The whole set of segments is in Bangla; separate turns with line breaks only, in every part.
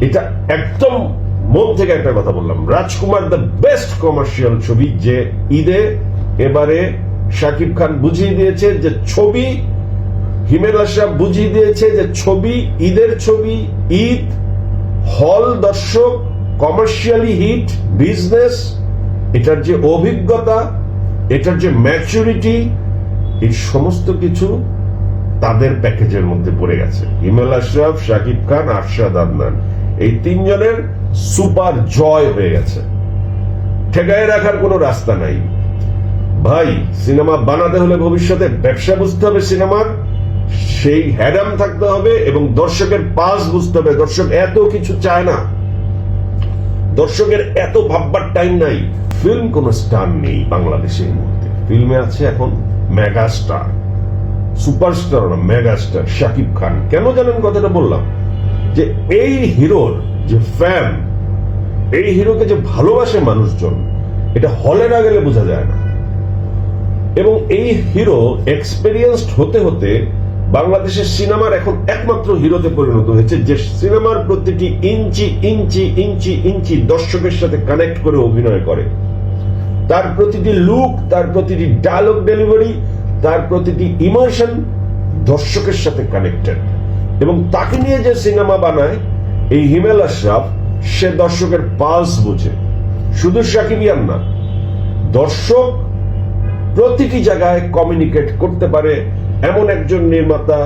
এটা একদম মন থেকে একটা কথা বললাম। রাজকুমার দ্য বেস্ট কমার্শিয়াল ছবি যে ঈদে এবারে শাকিব খান বুঝিয়ে দিয়েছে যে ছবি, হিমেল আশরাফ বুঝিয়ে দিয়েছে যে ছবি, ঈদের ছবি, ঈদ, হল, দর্শক কমার্শিয়ালি হিট বিজনেস এটার যে অভিজ্ঞতা, এটার যে ম্যাচুরিটি এই সমস্ত কিছু তাদের প্যাকেজের মধ্যে পড়ে গেছে। হিমেল আশরাফ, শাকিব খান, আরশাদ আদনান। এই তিনজনের সুপার জয় হয়ে গেছে। ঠেকায় রাখার কোনো রাস্তা নাই। ভাই, সিনেমা বানাতে হলে ভবিষ্যতে ব্যবসা বুঝতে হবে সিনেমার। সেই হ্যাডাম থাকতে হবে এবং দর্শকের পাস বুঝতে হবে। দর্শক এত কিছু চায় না। দর্শকের এত ভাববার টাইম নাই। ফিল্ম কোন স্টার নেই বাংলাদেশে এই মুহূর্তে। ফিল্মে আছে এখন মেগা স্টার সুপারস্টার না মেগা স্টার শাকিব খান। কেন জানেন কথাটা বললাম? যে এই হিরোর যে ফ্যান এই হিরোকে যে ভালোবাসে মানুষজন, এটা হলে না গেলে বোঝা যায় না। এবং এই হিরো এক্সপেরিয়েন্সড হতে হতে বাংলাদেশের সিনেমার এখন একমাত্র হিরোতে পরিণত হয়েছে, যে সিনেমার প্রতিটি ইঞ্চি ইঞ্চি ইঞ্চি ইঞ্চি দর্শকের সাথে কানেক্ট করে অভিনয় করে। তার প্রতিটি লুক তার প্রতিটি ডায়লগ ডেলিভারি তার প্রতিটি ইমোশন দর্শকের সাথে কানেক্টেড এবং তাকে নিয়ে যে সিনেমা বানায়, এই হিমেল আশরাফ, সে দর্শকের পালস বুঝে। শুধু সাকিবিয়ান না, দর্শক প্রতিটি জায়গায় কমিউনিকেট করতে পারে এমন একজন নির্মাতা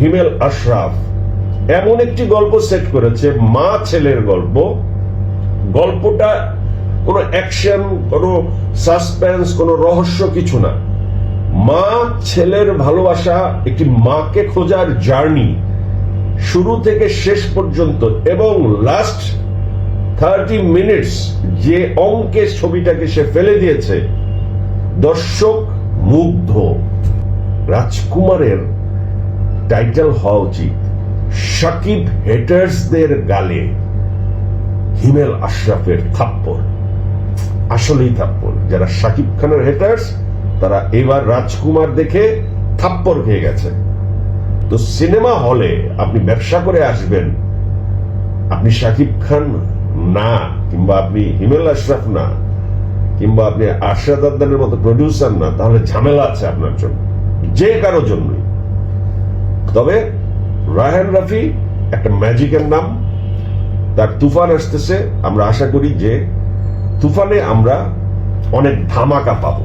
হিমেল আশরাফ। এমন একটি গল্প সেট করেছে, মা ছেলের গল্প। গল্পটা কোনো অ্যাকশন কোনো সাসপেন্স কোনো রহস্য কিছু না। মা ছেলের ভালোবাসা একটি মাকে খোঁজার জার্নি। শুরু থেকে শেষ পর্যন্ত এবং লাস্ট থার্টি মিনিটস যে অঙ্কে ছবিটাকে সে ফেলে দিয়েছে। দর্শক মুগ্ধ। রাজকুমারের টাইটেল হওয়া উচিত। সাকিব হেটার্সদের গালে হিমেল আশরাফের থাপ্পড়। আসলেই থাপ্পড়। যারা সাকিব খানের হেটার্স তারা এবার রাজকুমার দেখে থাপ্পড় খেয়ে গেছে। তো সিনেমা হলে আপনি ব্যবসা করে আসবেন। আপনি সাকিব খান না, কিংবা আপনি হিমেল আশরাফ না, কিংবা আপনি আশরাদ আদানের মতো প্রডিউসার না, তাহলে ঝামেলা আছে আপনার জন্য, যে কারও জন্যই। তবে রায়হান রাফি একটা ম্যাজিকের নাম, তার তুফান আসতেছে, আমরা আশা করি যে তুফানে আমরা অনেক ধামাকা পাবো।